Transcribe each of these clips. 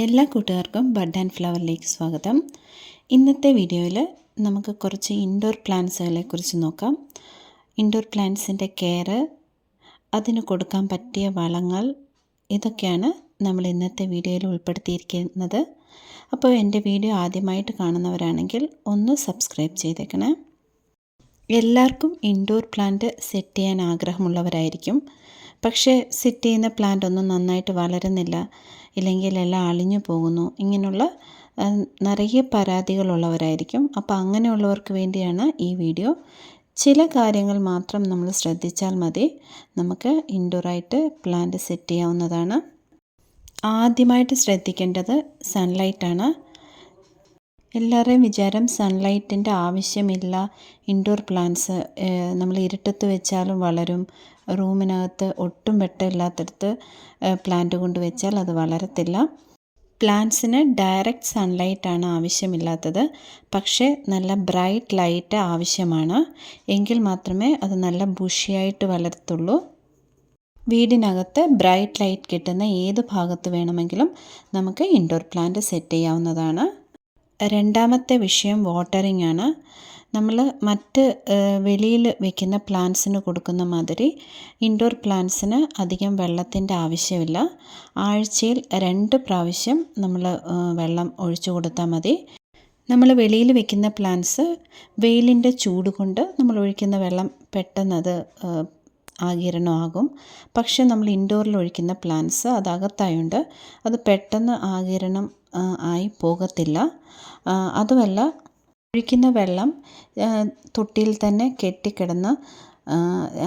എല്ലാ കൂട്ടുകാർക്കും bud and ഫ്ലവറിലേക്ക് സ്വാഗതം. ഇന്നത്തെ വീഡിയോയിൽ നമുക്ക് കുറച്ച് ഇൻഡോർ പ്ലാന്റ്സുകളെ കുറിച്ച് നോക്കാം. ഇൻഡോർ പ്ലാന്റ്സിന്റെ കെയർ അതിന് കൊടുക്കാൻ പറ്റിയ വളങ്ങൾ ഇതൊക്കെയാണ് നമ്മൾ ഇന്നത്തെ വീഡിയോയിൽ ഉൾപ്പെടുത്തിയിരിക്കുന്നത്. അപ്പോൾ എന്റെ വീഡിയോ ആദ്യമായിട്ട് കാണുന്നവരാണെങ്കിൽ ഒന്ന് സബ്സ്ക്രൈബ് ചെയ്തേക്കണേ. എല്ലാവർക്കും ഇൻഡോർ പ്ലാന്റ് സെറ്റ് ചെയ്യാൻ ആഗ്രഹമുള്ളവരായിരിക്കും. പക്ഷേ സെറ്റ് ചെയ്യുന്ന പ്ലാന്റ് ഒന്നും നന്നായിട്ട് വളരുന്നില്ല. ഇല്ലെങ്കിൽ എല്ലാം അളിഞ്ഞു പോകുന്നു. ഇങ്ങനെയുള്ള നിറയെ പരാതികളുള്ളവരായിരിക്കും. അപ്പോൾ അങ്ങനെയുള്ളവർക്ക് വേണ്ടിയാണ് ഈ വീഡിയോ. ചില കാര്യങ്ങൾ മാത്രം നമ്മൾ ശ്രദ്ധിച്ചാൽ മതി. നമുക്ക് ഇൻഡോറായിട്ട് പ്ലാന്റ് സെറ്റ് ചെയ്യാവുന്നതാണ്. ആദ്യമായിട്ട് ശ്രദ്ധിക്കേണ്ടത് സൺലൈറ്റാണ് എല്ലാവരുടെയും വിചാരം സൺലൈറ്റിന്റെ ആവശ്യമില്ല. ഇൻഡോർ പ്ലാന്റ്സ് നമ്മൾ ഇരുട്ടത്ത് വെച്ചാലും വളരും. റൂമിനകത്ത് ഒട്ടും വെട്ടമില്ലാത്തടത്ത് പ്ലാന്റ് കൊണ്ട് വെച്ചാൽ അത് വളരത്തില്ല. പ്ലാന്റ്സിന് ഡയറക്റ്റ് സൺലൈറ്റാണ് ആവശ്യമില്ലാത്തത്. പക്ഷേ നല്ല ബ്രൈറ്റ് ലൈറ്റ് ആവശ്യമാണ്. എങ്കിൽ മാത്രമേ അത് നല്ല ബുഷിയായിട്ട് വളർത്തുള്ളൂ വീടിനകത്ത് ബ്രൈറ്റ് ലൈറ്റ് കിട്ടുന്ന ഏത് ഭാഗത്ത് വേണമെങ്കിലും നമുക്ക് ഇൻഡോർ പ്ലാന്റ് സെറ്റ് ചെയ്യാവുന്നതാണ്. രണ്ടാമത്തെ വിഷയം വാട്ടറിംഗ് ആണ്. നമ്മൾ മറ്റ് വെളിയിൽ വെക്കുന്ന പ്ലാന്റ്സിന് കൊടുക്കുന്ന മാതിരി ഇൻഡോർ പ്ലാന്റ്സിന് അധികം വെള്ളത്തിന്റെ ആവശ്യമില്ല. ആഴ്ചയിൽ രണ്ട് പ്രാവശ്യം നമ്മൾ വെള്ളം ഒഴിച്ചു കൊടുത്താൽ മതി. നമ്മൾ വെളിയിൽ വെക്കുന്ന പ്ലാന്റ്സ് വെയിലിന്റെ ചൂട് കൊണ്ട് നമ്മൾ ഒഴിക്കുന്ന വെള്ളം പെട്ടെന്ന് അത് ആകിരണമാകും പക്ഷെ നമ്മൾ ഇൻഡോറിൽ ഒഴിക്കുന്ന പ്ലാന്റ്സ് അത് അകത്തായുണ്ട് അത് പെട്ടെന്ന് ആകിരണം ആയി പോകത്തില്ല. അതുമല്ല ഒഴിക്കുന്ന വെള്ളം തൊട്ടിയിൽ തന്നെ കെട്ടിക്കിടന്ന്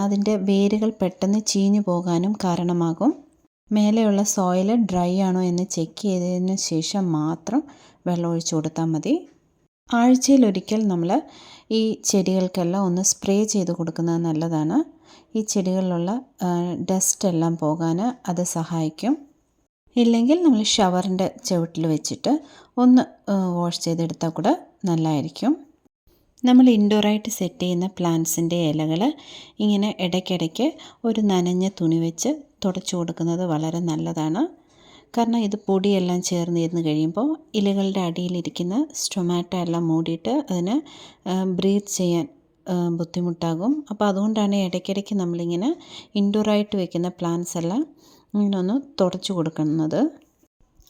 അതിന്റെ വേരുകൾ പെട്ടെന്ന് ചീഞ്ഞു പോകാനും കാരണമാകും. മേലെയുള്ള സോയിൽ ഡ്രൈ ആണോ എന്ന് ചെക്ക് ചെയ്തതിന് ശേഷം മാത്രം വെള്ളം ഒഴിച്ചു കൊടുത്താൽ മതി. ആഴ്ചയിലൊരിക്കൽ നമ്മൾ ഈ ചെടികൾക്കെല്ലാം ഒന്ന് സ്പ്രേ ചെയ്ത് കൊടുക്കുന്നത് നല്ലതാണ്. ഈ ചെടികളിലുള്ള ഡസ്റ്റ് എല്ലാം പോകാൻ അത് സഹായിക്കും. ഇല്ലെങ്കിൽ നമ്മൾ ഷവറിന്റെ ചുവട്ടിൽ വെച്ചിട്ട് ഒന്ന് വാഷ് ചെയ്തെടുത്താൽ കൂടെ നല്ലതായിരിക്കും. നമ്മൾ ഇൻഡോറായിട്ട് സെറ്റ് ചെയ്യുന്ന പ്ലാന്റ്സിന്റെ ഇലകൾ ഇങ്ങനെ ഇടയ്ക്കിടയ്ക്ക് ഒരു നനഞ്ഞ തുണി വെച്ച് തുടച്ചു കൊടുക്കുന്നത് വളരെ നല്ലതാണ്. കാരണം ഇത് പൊടിയെല്ലാം ചേർന്നിരുന്ന് കഴിയുമ്പോൾ ഇലകളുടെ അടിയിലിരിക്കുന്ന സ്റ്റൊമാറ്റോ എല്ലാം മൂടിയിട്ട് അതിന് ബ്രീത്ത് ചെയ്യാൻ ബുദ്ധിമുട്ടാകും. അപ്പോൾ അതുകൊണ്ടാണ് ഇടയ്ക്കിടയ്ക്ക് നമ്മളിങ്ങനെ ഇൻഡോറായിട്ട് വെക്കുന്ന പ്ലാന്റ്സ് എല്ലാം ഇങ്ങനെ ഒന്ന് തുടച്ചു കൊടുക്കുന്നത്.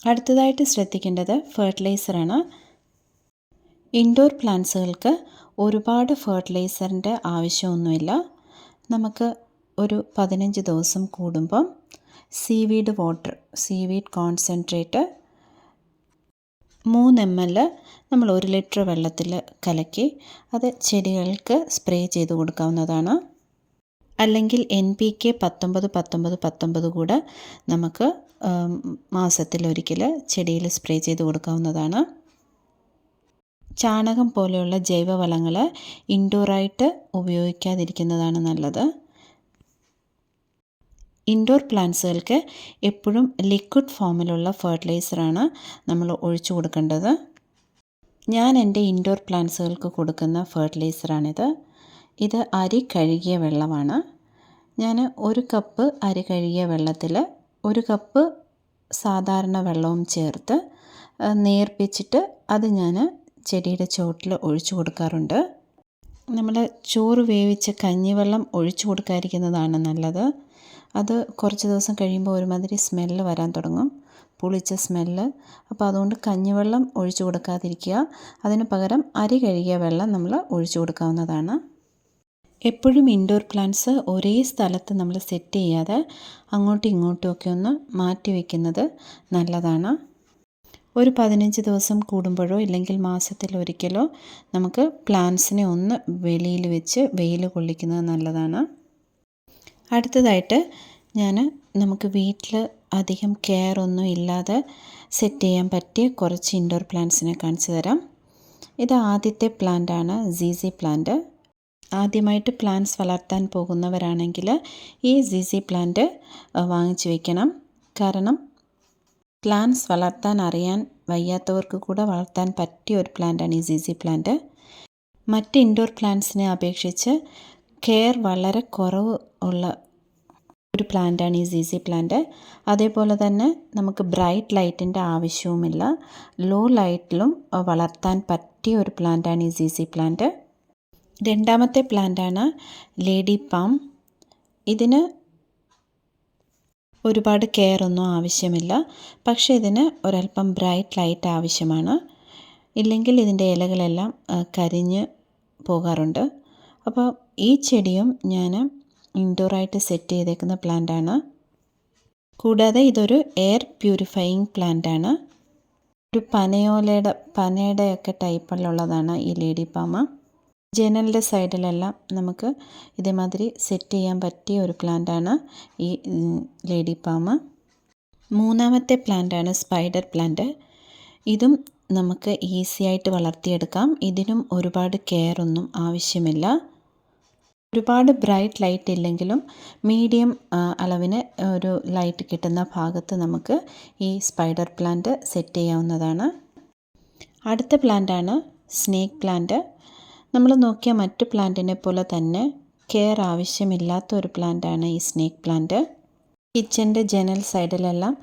അടുത്തതായിട്ട് ശ്രദ്ധിക്കേണ്ടത് ഫെർട്ടിലൈസറാണ് ഇൻഡോർ പ്ലാന്റ്സുകൾക്ക് ഒരുപാട് ഫെർട്ടിലൈസറിന്റെ ആവശ്യമൊന്നുമില്ല. നമുക്ക് ഒരു പതിനഞ്ച് ദിവസം കൂടുമ്പം സീവീഡ് വാട്ടർ സീവീഡ് കോൺസെൻട്രേറ്റ് മൂന്ന് എം എൽ നമ്മൾ ഒരു ലിറ്റർ വെള്ളത്തിൽ കലക്കി അത് ചെടികൾക്ക് സ്പ്രേ ചെയ്ത് കൊടുക്കാവുന്നതാണ്. അല്ലെങ്കിൽ എൻ പി കെ പത്തൊമ്പത് പത്തൊമ്പത് പത്തൊമ്പത് കൂടെ നമുക്ക് മാസത്തിലൊരിക്കൽ ചെടിയിൽ സ്പ്രേ ചെയ്ത് കൊടുക്കാവുന്നതാണ്. ചാണകം പോലെയുള്ള ജൈവവളങ്ങൾ ഇൻഡോറായിട്ട് ഉപയോഗിക്കാതിരിക്കുന്നതാണ് നല്ലത്. ഇൻഡോർ പ്ലാന്റ്സുകൾക്ക് എപ്പോഴും ലിക്വിഡ് ഫോമിലുള്ള ഫെർട്ടിലൈസറാണ് നമ്മൾ ഒഴിച്ചു കൊടുക്കേണ്ടത്. ഞാൻ എന്റെ ഇൻഡോർ പ്ലാന്റ്സുകൾക്ക് കൊടുക്കുന്ന ഫെർട്ടിലൈസറാണിത് ഇത് അരി കഴുകിയ വെള്ളമാണ്. ഞാൻ ഒരു കപ്പ് അരി കഴുകിയ വെള്ളത്തിൽ ഒരു കപ്പ് സാധാരണ വെള്ളവും ചേർത്ത് നേർപ്പിച്ചിട്ട് അത് ഞാൻ ചെടിയുടെ ചുവട്ടിൽ ഒഴിച്ചു കൊടുക്കാറുണ്ട്. നമ്മൾ ചോറ് വേവിച്ച കഞ്ഞിവെള്ളം ഒഴിച്ചു കൊടുക്കാതിരിക്കുന്നതാണ് നല്ലത്. അത് കുറച്ച് ദിവസം കഴിയുമ്പോൾ ഒരുമാതിരി സ്മെല്ല് വരാൻ തുടങ്ങും. പുളിച്ച സ്മെല്ല് അപ്പോൾ അതുകൊണ്ട് കഞ്ഞിവെള്ളം ഒഴിച്ചു കൊടുക്കാതിരിക്കുക. അതിന് പകരം അരി കഴുകിയ വെള്ളം നമ്മൾ ഒഴിച്ചു കൊടുക്കാവുന്നതാണ്. എപ്പോഴും ഇൻഡോർ പ്ലാന്റ്സ് ഒരേ സ്ഥലത്ത് നമ്മൾ സെറ്റ് ചെയ്യാതെ അങ്ങോട്ടും ഇങ്ങോട്ടും ഒക്കെ ഒന്ന് മാറ്റി വയ്ക്കുന്നത് നല്ലതാണ്. ഒരു പതിനഞ്ച് ദിവസം കൂടുമ്പോഴോ ഇല്ലെങ്കിൽ മാസത്തിൽ ഒരിക്കലോ നമുക്ക് പ്ലാന്റ്സിനെ ഒന്ന് വെളിയിൽ വെച്ച് വെയിൽ കൊള്ളിക്കുന്നത് നല്ലതാണ്. അടുത്തതായിട്ട് ഞാൻ നമുക്ക് വീട്ടിൽ അധികം കെയർ ഒന്നും ഇല്ലാതെ സെറ്റ് ചെയ്യാൻ പറ്റിയ കുറച്ച് ഇൻഡോർ പ്ലാന്റ്സിനെ കാണിച്ചു തരാം. ഇത് ആദ്യത്തെ പ്ലാന്റ് ആണ് സീസി പ്ലാന്റ് ആദ്യമായിട്ട് പ്ലാന്റ്സ് വളർത്താൻ പോകുന്നവരാണെങ്കിൽ ഈ സീസി പ്ലാന്റ് വാങ്ങിച്ചു വെക്കണം. കാരണം പ്ലാന്റ്സ് വളർത്താൻ അറിയാൻ വയ്യാത്തവർക്ക് കൂടെ വളർത്താൻ പറ്റിയ ഒരു പ്ലാന്റാണ് ഈ സീസി പ്ലാന്റ് മറ്റ് ഇൻഡോർ പ്ലാന്റ്സിനെ അപേക്ഷിച്ച് കെയർ വളരെ കുറവ് ഉള്ള ഒരു പ്ലാന്റാണ് ഈ സി സി പ്ലാന്റ് അതേപോലെ തന്നെ നമുക്ക് ബ്രൈറ്റ് ലൈറ്റിന്റെ ആവശ്യവുമില്ല. ലോ ലൈറ്റിലും വളർത്താൻ പറ്റിയ ഒരു പ്ലാന്റാണ് ഈ സി സി പ്ലാന്റ് രണ്ടാമത്തെ പ്ലാന്റാണ് ലേഡി പാം ഇതിന് ഒരുപാട് കെയർ ഒന്നും ആവശ്യമില്ല. പക്ഷേ ഇതിന് ഒരല്പം ബ്രൈറ്റ് ലൈറ്റ് ആവശ്യമാണ്. ഇല്ലെങ്കിൽ ഇതിന്റെ ഇലകളെല്ലാം കരിഞ്ഞ് പോകാറുണ്ട്. അപ്പോൾ ഈ ചെടിയും ഞാൻ ഇൻഡോറായിട്ട് സെറ്റ് ചെയ്തേക്കുന്ന പ്ലാന്റാണ് കൂടാതെ ഇതൊരു എയർ പ്യൂരിഫയിങ് പ്ലാന്റാണ് ഒരു പനയോലയുടെ പനയുടെയൊക്കെ ടൈപ്പിലുള്ളതാണ് ഈ ലേഡി പാമ ജനലിന്റെ സൈഡിലെല്ലാം നമുക്ക് ഇതേമാതിരി സെറ്റ് ചെയ്യാൻ പറ്റിയ ഒരു പ്ലാന്റാണ് ഈ ലേഡി പാമ മൂന്നാമത്തെ പ്ലാന്റാണ് സ്പൈഡർ പ്ലാന്റ് ഇതും നമുക്ക് ഈസി ആയിട്ട് വളർത്തിയെടുക്കാം. ഇതിനും ഒരുപാട് കെയർ ഒന്നും ആവശ്യമില്ല. ഒരുപാട് ബ്രൈറ്റ് ലൈറ്റ് ഇല്ലെങ്കിലും മീഡിയം അളവിന് ഒരു ലൈറ്റ് കിട്ടുന്ന ഭാഗത്ത് നമുക്ക് ഈ സ്പൈഡർ പ്ലാന്റ് സെറ്റ് ചെയ്യാവുന്നതാണ്. അടുത്ത പ്ലാന്റാണ് സ്നേക്ക് പ്ലാന്റ്. നമ്മൾ നോക്കിയ മറ്റു പ്ലാന്റിനെ പോലെ തന്നെ കെയർ ആവശ്യമില്ലാത്ത ഒരു പ്ലാന്റാണ് ഈ സ്നേക്ക് പ്ലാന്റ്. കിച്ചന്റെ ജനൽ സൈഡിലെല്ലാം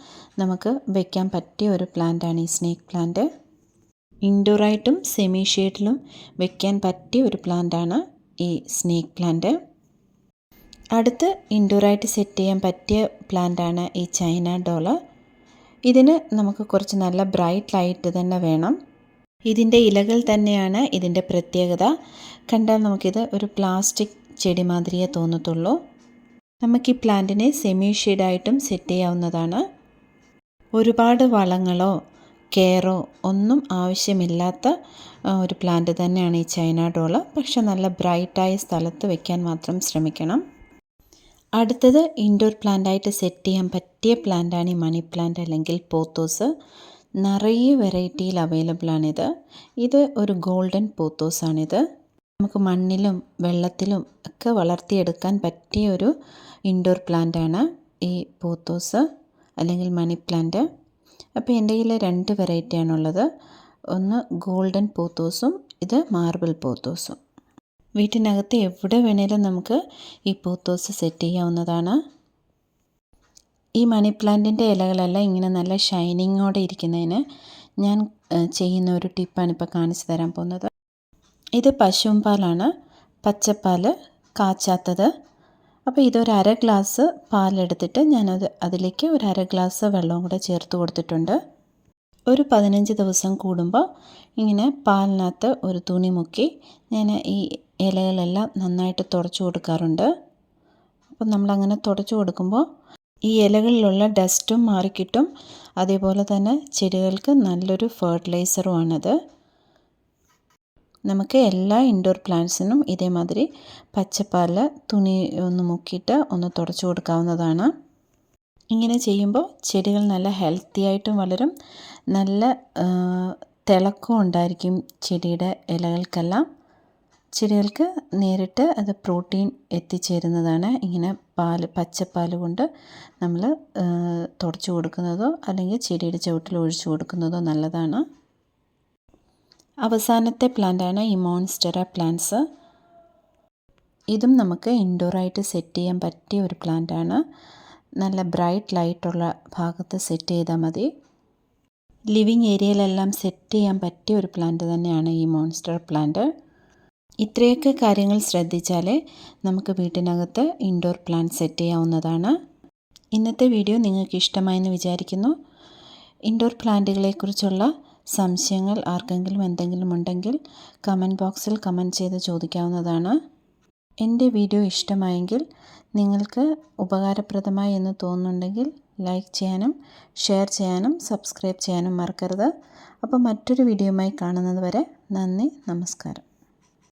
നമുക്ക് വയ്ക്കാൻ പറ്റിയ ഒരു പ്ലാന്റാണ് ഈ സ്നേക്ക് പ്ലാന്റ്. ഇൻഡോറായിട്ടും സെമി ഷെയ്ഡിലും വെക്കാൻ പറ്റിയ ഒരു പ്ലാന്റാണ്. ഈ സ്നേക്ക് പ്ലാന്റ് അടുത്ത് ഇൻഡോറായിട്ട് സെറ്റ് ചെയ്യാൻ പറ്റിയ പ്ലാന്റാണ് ഈ ചൈന ഡോൾ ഇതിന് നമുക്ക് കുറച്ച് നല്ല ബ്രൈറ്റ് ലൈറ്റ് തന്നെ വേണം. ഇതിന്റെ ഇലകൾ തന്നെയാണ് ഇതിന്റെ പ്രത്യേകത. കണ്ടാൽ നമുക്കിത് ഒരു പ്ലാസ്റ്റിക് ചെടി മാതിരിയേ തോന്നത്തുള്ളൂ. നമുക്ക് ഈ പ്ലാന്റിനെ സെമി ഷെയ്ഡായിട്ടും സെറ്റ് ചെയ്യാവുന്നതാണ്. ഒരുപാട് വളങ്ങളോ കെയറോ ഒന്നും ആവശ്യമില്ലാത്ത ഒരു പ്ലാന്റ് തന്നെയാണ് ഈ ചൈന ഡോൾ. പക്ഷെ നല്ല ബ്രൈറ്റായ സ്ഥലത്ത് വെക്കാൻ മാത്രം ശ്രമിക്കണം. അടുത്തത് ഇൻഡോർ പ്ലാന്റായിട്ട് സെറ്റ് ചെയ്യാൻ പറ്റിയ പ്ലാന്റാണ് ഈ മണി പ്ലാന്റ് അല്ലെങ്കിൽ പോത്തോസ്. നിറയെ വെറൈറ്റിയിൽ അവൈലബിൾ ആണിത്. ഇത് ഒരു ഗോൾഡൻ പോത്തോസാണിത് നമുക്ക് മണ്ണിലും വെള്ളത്തിലും ഒക്കെ വളർത്തിയെടുക്കാൻ പറ്റിയ ഒരു ഇൻഡോർ പ്ലാന്റാണ് ഈ പോത്തോസ് അല്ലെങ്കിൽ മണി പ്ലാന്റ്. അപ്പോൾ എന്റെ കയ്യിൽ രണ്ട് വെറൈറ്റിയാണുള്ളത് ഒന്ന് ഗോൾഡൻ പോത്തോസും ഇത് മാർബിൾ പോത്തോസും വീട്ടിനകത്ത് എവിടെ വേണേലും നമുക്ക് ഈ പോത്തോസ് സെറ്റ് ചെയ്യാവുന്നതാണ്. ഈ മണി പ്ലാന്റിന്റെ ഇലകളെല്ലാം ഇങ്ങനെ നല്ല ഷൈനിങ്ങോടെ ഇരിക്കുന്നതിന് ഞാൻ ചെയ്യുന്ന ഒരു ടിപ്പാണ് ഇപ്പോൾ കാണിച്ചു തരാൻ പോകുന്നത്. ഇത് പശുവും പാലാണ്. പച്ചപ്പാൽ കാച്ചാത്തത്. അപ്പോൾ ഇതൊരു അര ഗ്ലാസ് പാലെടുത്തിട്ട് ഞാനത് അതിലേക്ക് ഒരു അര ഗ്ലാസ് വെള്ളവും കൂടെ ചേർത്ത് കൊടുത്തിട്ടുണ്ട്. ഒരു പതിനഞ്ച് ദിവസം കൂടുമ്പോൾ ഇങ്ങനെ പാലിനകത്ത് ഒരു തുണി മുക്കി ഞാൻ ഈ ഇലകളെല്ലാം നന്നായിട്ട് തുടച്ചു കൊടുക്കാറുണ്ട്. അപ്പം നമ്മളങ്ങനെ തുടച്ചു കൊടുക്കുമ്പോൾ ഈ ഇലകളിലുള്ള ഡസ്റ്റും മാറിക്കിട്ടും. അതേപോലെ തന്നെ ചെടികൾക്ക് നല്ലൊരു ഫെർട്ടിലൈസറുമാണത് നമുക്ക് എല്ലാ ഇൻഡോർ പ്ലാന്റ്സിനും ഇതേമാതിരി പച്ചപ്പാൽ തുണി ഒന്ന് മുക്കിയിട്ട് ഒന്ന് തുടച്ചു കൊടുക്കാവുന്നതാണ്. ഇങ്ങനെ ചെയ്യുമ്പോൾ ചെടികൾ നല്ല ഹെൽത്തി ആയിട്ടും വളരും. നല്ല തിളക്കം ഉണ്ടായിരിക്കും ചെടിയുടെ ഇലകൾക്കെല്ലാം. ചെടികൾക്ക് നേരിട്ട് അത് പ്രോട്ടീൻ എത്തിച്ചേരുന്നതാണ്. ഇങ്ങനെ പാൽ പച്ചപ്പാൽ കൊണ്ട് നമ്മൾ തുടച്ചു കൊടുക്കുന്നതോ അല്ലെങ്കിൽ ചെടിയുടെ ചുവട്ടിൽ ഒഴിച്ചു കൊടുക്കുന്നതോ നല്ലതാണ്. അവസാനത്തെ പ്ലാന്റാണ് ഈ മോൺസ്റ്ററ പ്ലാന്റ്സ്. ഇതും നമുക്ക് ഇൻഡോറായിട്ട് സെറ്റ് ചെയ്യാൻ പറ്റിയ ഒരു പ്ലാന്റാണ്. നല്ല ബ്രൈറ്റ് ലൈറ്റുള്ള ഭാഗത്ത് സെറ്റ് ചെയ്താൽ മതി. ലിവിങ് ഏരിയയിലെല്ലാം സെറ്റ് ചെയ്യാൻ പറ്റിയ ഒരു പ്ലാന്റ് തന്നെയാണ് ഈ മോൺസ്റ്റർ പ്ലാന്റ്. ഇത്രയൊക്കെ കാര്യങ്ങൾ ശ്രദ്ധിച്ചാലേ നമുക്ക് വീട്ടിനകത്ത് ഇൻഡോർ പ്ലാന്റ് സെറ്റ് ചെയ്യാവുന്നതാണ്. ഇന്നത്തെ വീഡിയോ നിങ്ങൾക്ക് ഇഷ്ടമായെന്ന് വിചാരിക്കുന്നു. ഇൻഡോർ പ്ലാന്റുകളെക്കുറിച്ചുള്ള സംശയങ്ങൾ ആർക്കെങ്കിലും എന്തെങ്കിലും ഉണ്ടെങ്കിൽ കമന്റ് ബോക്സിൽ കമന്റ് ചെയ്ത് ചോദിക്കാവുന്നതാണ്. എന്റെ വീഡിയോ ഇഷ്ടമായെങ്കിൽ നിങ്ങൾക്ക് ഉപകാരപ്രദമായി എന്ന് തോന്നുന്നുണ്ടെങ്കിൽ ലൈക്ക് ചെയ്യാനും ഷെയർ ചെയ്യാനും സബ്സ്ക്രൈബ് ചെയ്യാനും മറക്കരുത്. അപ്പോൾ മറ്റൊരു വീഡിയോയുമായി കാണുന്നത് വരെ നന്ദി നമസ്കാരം.